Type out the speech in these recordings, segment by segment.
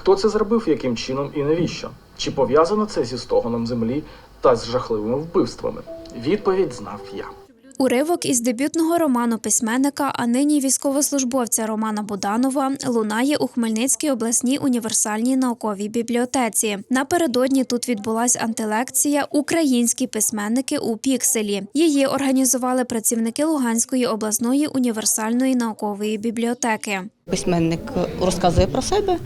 Хто це зробив, яким чином і навіщо? Чи пов'язано це зі стогоном землі та з жахливими вбивствами? Відповідь знав я. Уривок із дебютного роману письменника, а нині військовослужбовця Романа Буданова лунає у Хмельницькій обласній універсальній науковій бібліотеці. Напередодні тут відбулась антилекція Українські письменники у пікселі. Її організували працівники Луганської обласної універсальної наукової бібліотеки. Письменник розказує про себе,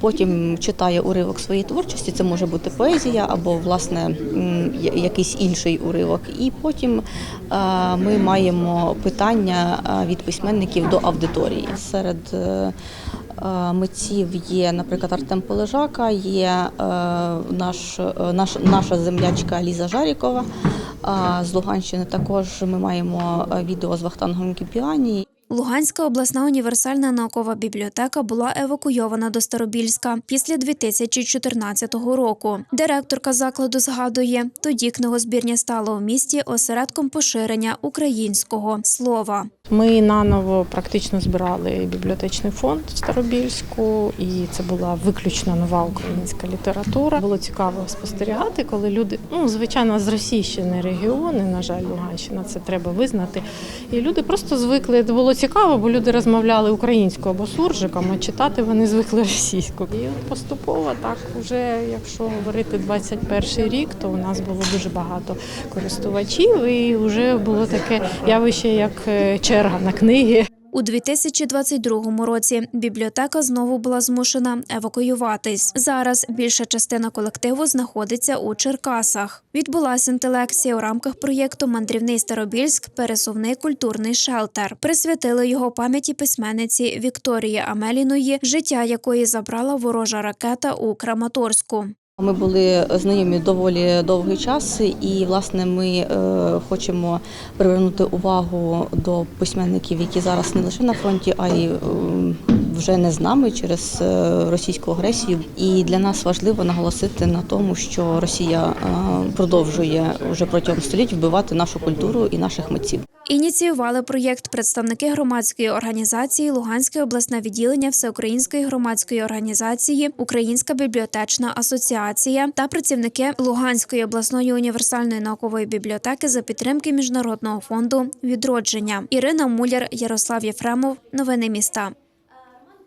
потім читає уривок своєї творчості. Це може бути поезія або власне якийсь інший уривок. І потім ми маємо питання від письменників до аудиторії. Серед е, митців є, наприклад, Артем Полежака, є е, наш, е, наш, наша землячка Ліза Жарікова. З Луганщини також ми маємо відео з Вахтангом Кіпіані. Луганська обласна універсальна наукова бібліотека була евакуйована до Старобільська після 2014 року. Директорка закладу згадує, тоді книгозбірня стала у місті осередком поширення українського слова. Ми наново практично збирали бібліотечний фонд Старобільську, і це була виключно нова українська література. Було цікаво спостерігати, коли люди, ну звичайно, з Російщини регіони, на жаль, Луганщина, це треба визнати. І люди просто звикли. Було цікаво, бо люди розмовляли українською або суржиком, а читати вони звикли російською. І от поступово так, вже якщо говорити 21 рік, то у нас було дуже багато користувачів, і вже було таке явище, як е, черга на книги. У 2022 році бібліотека знову була змушена евакуюватись. Зараз більша частина колективу знаходиться у Черкасах. Відбулася інтелекція у рамках проєкту Мандрівний Старобільськ пересувний культурний шелтер. Присвятили його пам'яті письменниці Вікторії Амеліної, життя якої забрала ворожа ракета у Краматорську. Ми були знайомі доволі довгий час, і власне ми е, хочемо привернути увагу до письменників, які зараз не лише на фронті, а й е, вже не з нами через е, російську агресію. І для нас важливо наголосити на тому, що Росія е, продовжує вже протягом століть вбивати нашу культуру і наших митців. Ініціювали проєкт представники громадської організації Луганське обласне відділення Всеукраїнської громадської організації Українська бібліотечна асоціація та працівники Луганської обласної універсальної наукової бібліотеки за підтримки міжнародного фонду відродження. Ірина Муляр, Ярослав Єфремов. Новини міста.